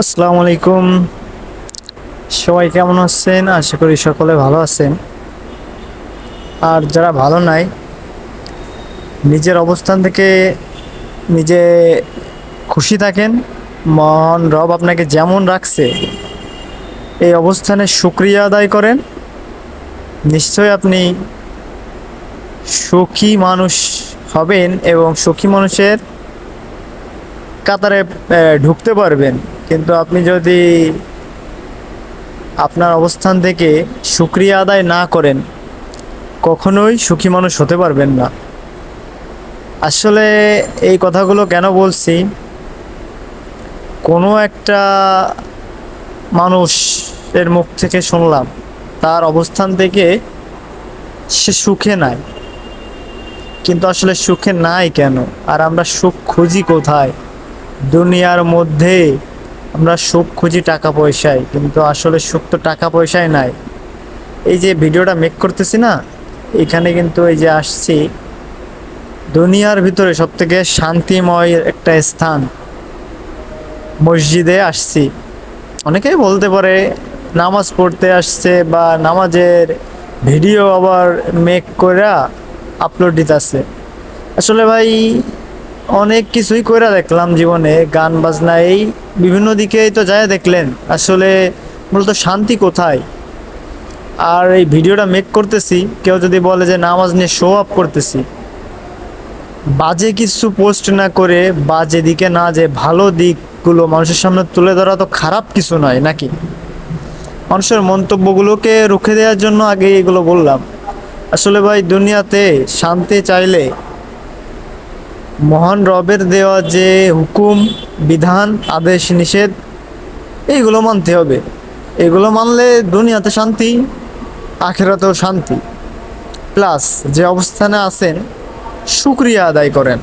আসসালামু আলাইকুম। সবাই কেমন আছেন? আশা করি সকলে ভালো আছেন। আর যারা ভালো নাই, নিজের অবস্থান থেকে নিজে খুশি থাকেন। মহান রব আপনাকে যেমন রাখছে, এই অবস্থানে সুক্রিয়া আদায় করেন। নিশ্চয়ই আপনি সুখী মানুষ হবেন এবং সুখী মানুষের কাতারে ঢুকতে পারবেন। কিন্তু আপনি যদি আপনার অবস্থান থেকে সুক্রিয়া আদায় না করেন, কখনোই সুখী মানুষ হতে পারবেন না। আসলে এই কথাগুলো কেন বলছি? কোনো একটা মানুষের মুখ থেকে শুনলাম, তার অবস্থান থেকে সে সুখে নাই। কিন্তু আসলে সুখে নাই কেন? আর আমরা সুখ খুঁজি কোথায়? দুনিয়ার মধ্যে আমরা সুখ খুঁজি টাকা পয়সায়, কিন্তু আসলে সুখ তো টাকা পয়সায় নাই। এই যে ভিডিওটা মেক করতেছি না, এখানে কিন্তু এই যে আসছি, দুনিয়ার ভিতরে সব থেকে শান্তিময় একটা স্থান, মসজিদে আসছি। অনেকেই বলতে পারে নামাজ পড়তে আসছে বা নামাজের ভিডিও আবার মেক করে আপলোড দিতেছে। আসলে ভাই, অনেক কিছুই করে দেখলাম জীবনে, গান বাজনা এই বিভিন্ন দিকেই তো যায় দেখলেন। আসলে মূলত শান্তি কোথায়? আর এই ভিডিওটা মেক করতেছি, কেউ যদি বলে যে নামাজ নিয়ে শো আপ করতেছি, বাজে কিছু পোস্ট না করে বাজে দিকে না যে ভালো দিকগুলো মানুষের সামনে তুলে ধরা তো খারাপ কিছু নয়, নাকি? মানুষের মন্তব্যগুলোকে রুখে দেওয়ার জন্য আগে এগুলো বললাম। আসলে ভাই, দুনিয়াতে শান্তি চাইলে মহান রবের দেওয়া যে হুকুম, বিধান, আদেশ, নিষেধ, এইগুলো মানতে হবে। এগুলো মানলে দুনিয়াতে শান্তি, আখেরাতেও শান্তি। প্লাস যে অবস্থানে আছেন, শুক্রিয়া আদায় করেন।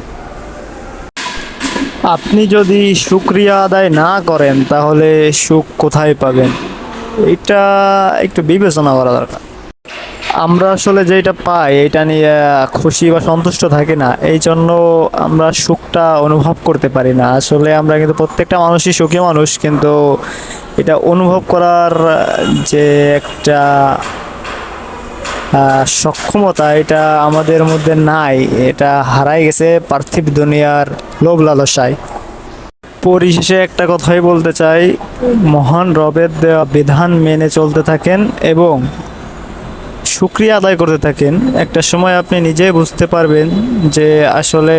আপনি যদি শুক্রিয়া আদায় না করেন, তাহলে সুখ কোথায় পাবেন? এটা একটু বিবেচনা করা দরকার। আমরা আসলে যেটা পাই এটা নিয়ে খুশি বা সন্তুষ্ট থাকি না এই জন্য আমরা সুখটা অনুভব করতে পারি না। আসলে আমরা কিন্তু প্রত্যেকটা মানুষই সুখী মানুষ, কিন্তু এটা অনুভব করার যে একটা সক্ষমতা এটা আমাদের মধ্যে নাই, এটা হারাই গেছে পার্থিব দুনিয়ার লোভ লালসায়। পরিশেষে একটা কথাই বলতে চাই, মহান রবের দেওয়া বিধান মেনে চলতে থাকেন এবং শুক্রিয়া আদায় করতে থাকেন। একটা সময় আপনি নিজেই বুঝতে পারবেন যে আসলে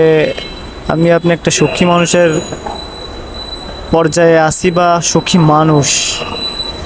আমি আপনি একটা সুখী মানুষের পর্যায়ে আসি বা সুখী মানুষ।